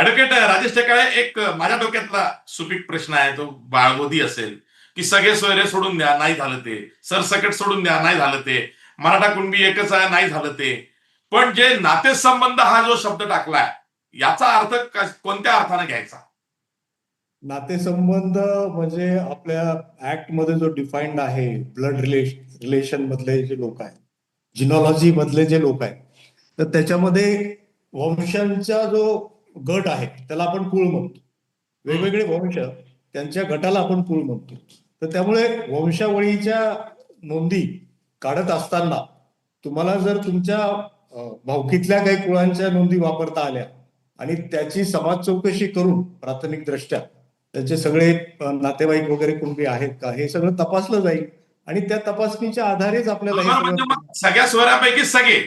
Advocate uh, Rajesh Tekale एक uh, माझ्या डोक्यातला सुपीक प्रश्न आहे तो बाळगोदी असेल. की सगळे सोयरे सोडून द्या नाही झालं ते. सरसकट सोडून द्या नाही झालं ते. मराठा कुणबी एकच आहे नाही झालं ते. पण जे नातेसंबंध हा जो शब्द टाकलाय याचा अर्थ कोणत्या अर्थाने घ्यायचा? नातेसंबंध म्हणजे आपल्या ऍक्टमध्ये जो डिफाईंड आहे ब्लड रिलेशन मधले जे लोक आहेत जिनॉलॉजी मधले जे लोक आहेत तर त्याच्यामध्ये वंशांचा जो गट आहे त्याला आपण कुळ म्हणतो. वेगवेगळे वंश त्यांच्या गटाला आपण कुळ म्हणतो. तर त्यामुळे वंशावळीच्या नोंदी काढत असताना तुम्हाला जर तुमच्या भावकीतल्या काही कुळांच्या नोंदी वापरता आल्या आणि त्याची समाज चौकशी करून प्राथमिक दृष्ट्या त्यांचे सगळे नातेवाईक वगैरे कुणबी आहेत का हे सगळं तपासलं जाईल. आणि त्या तपासणीच्या आधारेच आपल्याला म्हणजे सगळ्या सोयऱ्यापैकी सगळे.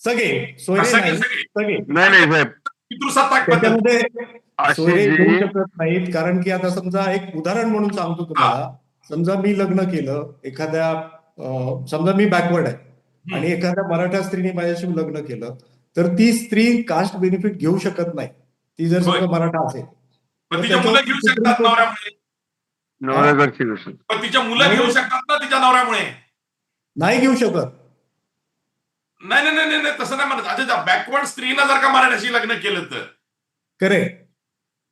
सगळे सोयरे सगळे नाही सगळे नाही नाही साहेब. पितृसत्ताक पद्धत. त्याच्यामध्ये सोयरे घेऊ शकत नाहीत कारण की आता समजा एक उदाहरण म्हणून सांगतो तुम्हाला. समजा मी लग्न केलं एखाद्या समजा मी बॅकवर्ड आहे आणि एखाद्या मराठा स्त्रीने माझ्याशी लग्न केलं तर ती स्त्री कास्ट बेनिफिट घेऊ शकत नाही. ती जर. समजा मराठा असेल. तिच्या मुलं घेऊ शकतात नवऱ्यामुळे. नवऱ्याकडची गोष्ट. पण तिच्या मुलं घेऊ शकतात ना तिच्या नवऱ्यामुळे. नाही घेऊ शकत. नाही नाही नाही नाही, नाही तसं नाही म्हणत. अच्छा बॅकवर्ड स्त्रीनं जर का मराठ्याशी लग्न केलं तर? करे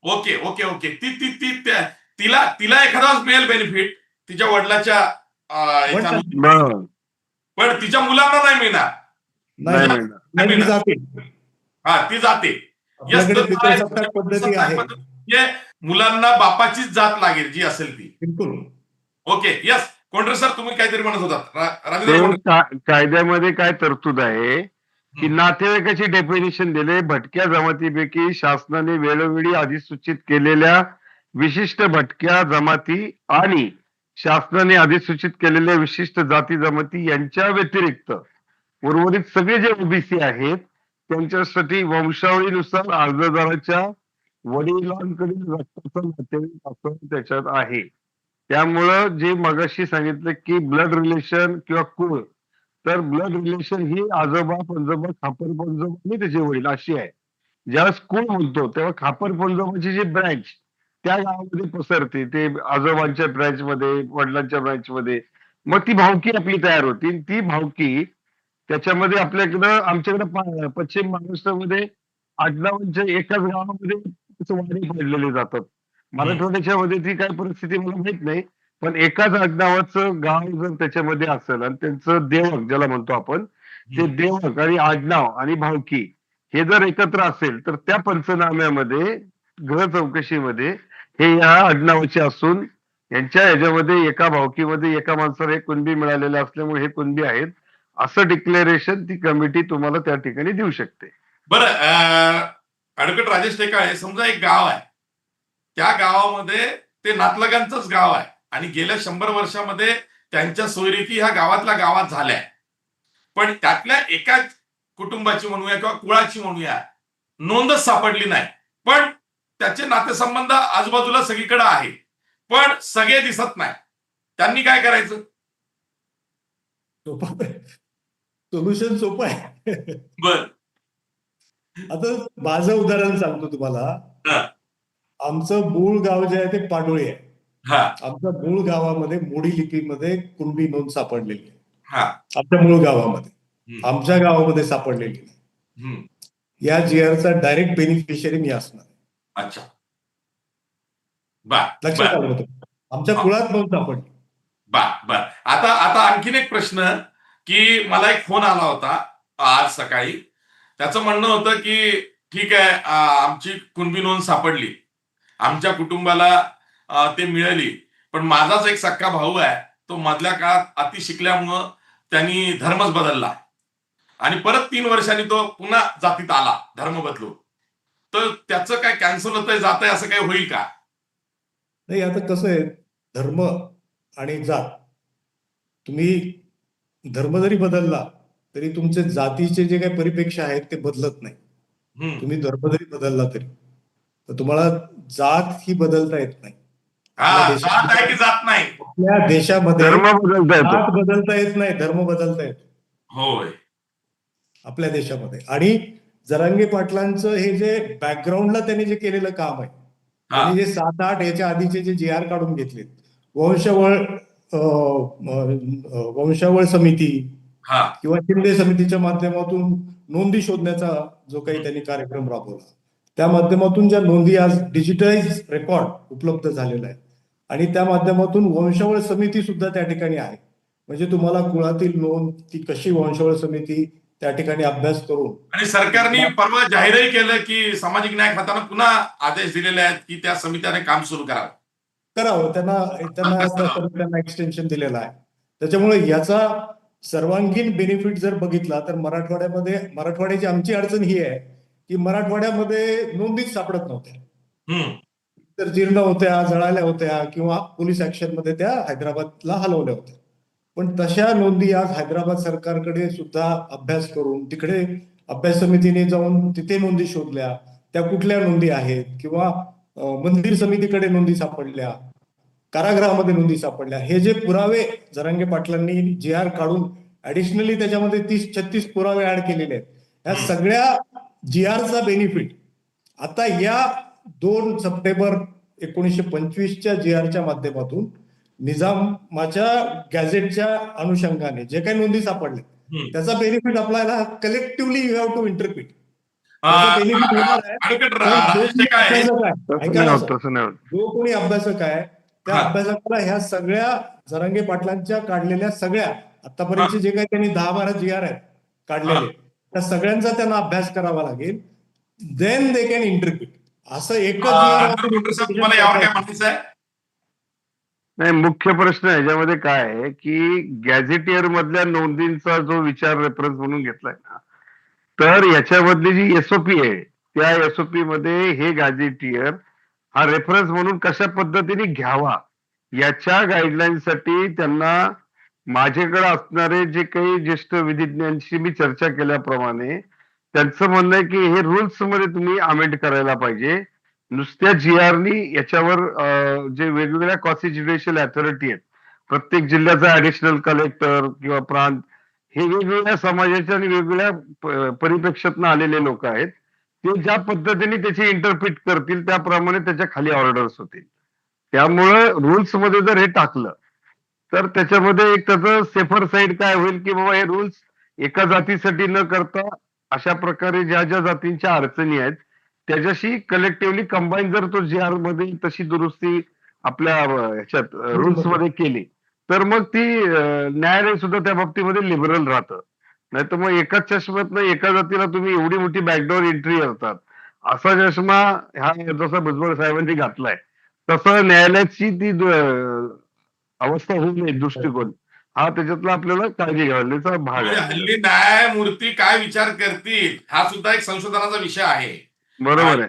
ओके ओके ओके. ती ती ती त्या- तिला तिला एखादा मिळेल बेनिफिट तिच्या वडिलाच्या अं, पण तिच्या मुलांना नाही मिळणार. नाही नाही मिळणार. नाही जाते. हा ती जाते. म्हणजे मुलांना बापाचीच जात लागेल जी असेल ती. बिलकुल. Okay yes. कोंडरे सर? तुम्ही काहीतरी म्हणत होतात रा- राजेंद्र ते कोंडरे. का- कायद्यामध्ये काय तरतूद आहे की नातेवाईकाची डेफिनेशन दिले भटक्या जमातीपैकी शासनाने वेळोवेळी अधिसूचित केलेल्या विशिष्ट भटक्या जमाती आणि शासनाने अधिसूचित केलेल्या विशिष्ट जाती जमाती यांच्या व्यतिरिक्त उर्वरित सगळे जे ओबीसी आहेत त्यांच्यासाठी वंशावळीनुसार अर्जदाराच्या वडिलांकडील रक्ताचं नातेवाईक असं त्याच्यात आहे. त्यामुळं जे मगाशी सांगितलं की ब्लड रिलेशन किंवा कुळ तर ब्लड रिलेशन ही आजोबा पंजोबा खापर पंजोबा आणि त्याचे वडील अशी आहे. ज्यावेळेस कुळ म्हणतो तेव्हा खापर पंजोबाची जी ब्रँच त्या गावामध्ये पसरते. ते आजोबांच्या ब्रँच मध्ये वडिलांच्या ब्रँच मध्ये. मग ती भावकी आपली तयार होती. ती भावकी त्याच्यामध्ये आपल्याकडं आमच्याकडे पश्चिम महाराष्ट्रामध्ये आडनावांच्या एकाच गावामध्ये वारे पडलेले जातात. मराठवाड्याच्या मध्ये ती काय परिस्थिती मला माहीत नाही पण एकाच आडनावाचं गाव जर त्याच्यामध्ये असेल आणि त्यांचं देवक ज्याला म्हणतो आपण ते देवक आणि आडनाव आणि भावकी हे जर एकत्र असेल तर त्या पंचनाम्यामध्ये गृह चौकशीमध्ये हे या आडनावाचे असून यांच्या ह्याच्यामध्ये एका भावकीमध्ये एका माणसाला एक कुणबी मिळालेले असल्यामुळे हे कुणबी आहेत असं डिक्लेरेशन ती कमिटी तुम्हाला त्या ठिकाणी देऊ शकते. बरं ऍडव्होकेट राजेश टेकाळे समजा एक गाव आहे त्या गावामध्ये ते नातलगांचंच गाव आहे. आणि गेल्या शंभर वर्षामध्ये त्यांच्या सोयरीकी ह्या गावातल्या गावात झाल्या. पण त्यातल्या एका कुटुंबाची म्हणूया किंवा कुळाची म्हणूया नोंदच सापडली नाही. पण त्याचे नातेसंबंध आजूबाजूला सगळीकडे आहे पण सगळे दिसत नाही. त्यांनी काय करायचं? सोपं सोल्युशन सोपं आहे. बर. आता माझं उदाहरण सांगतो तुम्हाला. हा. आमचं मूळ गाव जे आहे ते पाडोळी आहे. हा. आमच्या मूळ गावामध्ये मोडी लिपीमध्ये कुणबी नोंद सापडलेली आहे. हा. आमच्या मूळ गावामध्ये. आमच्या गावामध्ये सापडलेली नाही. या जीआरचा डायरेक्ट बेनिफिशियरी मी असणार अच्छा. लक्षात आलं होतं आमच्या कुळात नोंद सापडली. बर बर. आता आता आणखीन एक प्रश्न की मला एक फोन आला होता आज सकाळी. त्याचं म्हणणं होतं की ठीक आहे आमची कुणबी नोंद सापडली. आमच्या कुटुंबाला ते मिळाली. पण माझाच एक सक्का भाऊ आहे तो मधल्या काळात अति शिकल्यामुळं त्यांनी धर्मच बदलला. आणि परत तीन वर्षांनी तो पुन्हा जातीत आला धर्म बदलून. तर त्याचं काय कॅन्सल होतंय जात आहे असं काही होईल का? नाही आता कसं आहे धर्म आणि जात तुम्ही धर्म जरी बदलला तरी तुमचे जातीचे जे काही परिपेक्ष आहेत ते बदलत नाही. तुम्ही धर्म जरी बदलला तरी. तर तुम्हाला जात ही बदलता येत नाही. हा आपल्या जात आहे की जात नाही? आपल्या देशामध्ये धर्म बदलता येतो. जात बदलता येत नाही धर्म बदलता येतो. होय. आपल्या देशामध्ये. आणि जरांगे पाटलांचं हे जे बॅकग्राऊंडला त्यांनी जे केलेलं काम आहे हा. त्यांनी जे सात आठ याच्या आधीचे जे जी आर काढून घेतलेत. वंशवळ अं, अं, वंशावळ समिती हा. किंवा शिंदे समितीच्या माध्यमातून नोंदी शोधण्याचा जो काही त्यांनी कार्यक्रम राबवला. त्या माध्यमातून ज्या नोंदी आज डिजिटलाइज रेकॉर्ड उपलब्ध झालेला आहे आणि त्या माध्यमातून वंशावळ समिती सुद्धा त्या ठिकाणी आहे. म्हणजे तुम्हाला कुळातील नोंद ती कशी वंशावळ समिती त्या ठिकाणी अभ्यास करून आणि सरकारने परवा जाहीरही केलं की सामाजिक न्याय खात्यानं पुन्हा आदेश दिलेले आहेत की त्या समित्याने काम सुरू करावं. करावं. त्यांना त्यांना त्या समित्यांना एक्सटेन्शन दिलेलं आहे. त्याच्यामुळे याचा सर्वांगीण बेनिफिट जर बघितला तर मराठवाड्यामध्ये मराठवाड्याची आमची अडचण ही आहे की मराठवाड्यामध्ये नोंदीच सापडत नव्हत्या. तर जीर्ण होत्या जळाल्या होत्या किंवा पोलीस ऍक्शनमध्ये त्या हैदराबादला हलवल्या होत्या. पण तशा नोंदी आज हैदराबाद सरकारकडे सुद्धा अभ्यास करून तिकडे अभ्यास समितीने जाऊन तिथे नोंदी शोधल्या. त्या कुठल्या नोंदी आहेत? किंवा मंदिर समितीकडे नोंदी सापडल्या? कारागृहामध्ये नोंदी सापडल्या? हे जे पुरावे जरांगे पाटलांनी जी आर काढून ऍडिशनली त्याच्यामध्ये तीस छत्तीस पुरावे ऍड केलेले आहेत. या हम्म. सगळ्या जी आरचा बेनिफिट आता या दोन सप्टेंबर एकोणीसशे पंचवीसच्या जी आरच्या माध्यमातून निजामाच्या गॅझेटच्या अनुषंगाने जे काही नोंदी सापडल्या हम्म. त्याचा बेनिफिट आपल्याला collectively you have to interpret जो कोणी अभ्यासक आहे त्या हा. अभ्यासकाला ह्या सगळ्या जरांगे पाटलांच्या काढलेल्या सगळ्या आतापर्यंतचे जे काही त्यांनी दहा बारा जी आर आहेत काढलेले त्या सगळ्यांचा त्यांना अभ्यास करावा लागेल. देन दे कॅन इंटरप्रिट असं एकच म्हणायचं नाही मुख्य प्रश्न याच्यामध्ये काय आहे की गॅझेटियर मधल्या नोंदींचा जो विचार रेफरन्स म्हणून घेतलाय ना तर याच्यामधली जी एसओपी आहे त्या एसओपी मध्ये हे गॅझेटियर हा रेफरन्स म्हणून कशा पद्धतीने घ्यावा याच्या गाईडलाईन साठी त्यांना माझ्याकडे असणारे जे काही ज्येष्ठ विधिज्ञांशी मी चर्चा केल्याप्रमाणे त्यांचं म्हणणं आहे की हे रुल्समध्ये तुम्ही अमेंड करायला पाहिजे. नुसत्या जी आरनी याच्यावर जे वेगवेगळ्या कॉसी अथॉरिटी आहेत प्रत्येक जिल्ह्याचा ऍडिशनल कलेक्टर किंवा प्रांत हे वेगवेगळ्या समाजाच्या आणि वेगवेगळ्या प- परिप्रेक्षातनं आलेले लोक आहेत. ते ज्या पद्धतीने त्याची इंटरप्रिट करतील त्याप्रमाणे त्याच्याखाली ऑर्डर्स होतील. त्यामुळं रुल्समध्ये जर हे टाकलं तर त्याच्यामध्ये एक त्याचं सेफर साईड काय होईल की बाबा हे रुल्स एका जातीसाठी न करता अशा प्रकारे ज्या ज्या जातींच्या अडचणी आहेत त्याच्याशी कलेक्टिव्हली कंबाईन जर तो जी आरमध्ये तशी दुरुस्ती आपल्या ह्याच्यात रुल्समध्ये केली तर मग ती न्यायालय सुद्धा त्या बाबतीमध्ये लिबरल राहतं. नाही तर मग एकाच चष्म्यातनं एका जातीला तुम्ही एवढी मोठी बॅकडोर एंट्री करतात. असा चष्मा ह्या जसा भुजबळ साहेबांनी घातलाय तसं न्यायालयाची ती अवस्था होऊ नये दृष्टिकोन. हा त्याच्यातला आपल्याला काळजी घ्यायचा भाग म्हणजे आहे हल्ली न्यायमूर्ती काय विचार करतील हा सुद्धा एक संशोधनाचा विषय आहे. बरोबर आहे.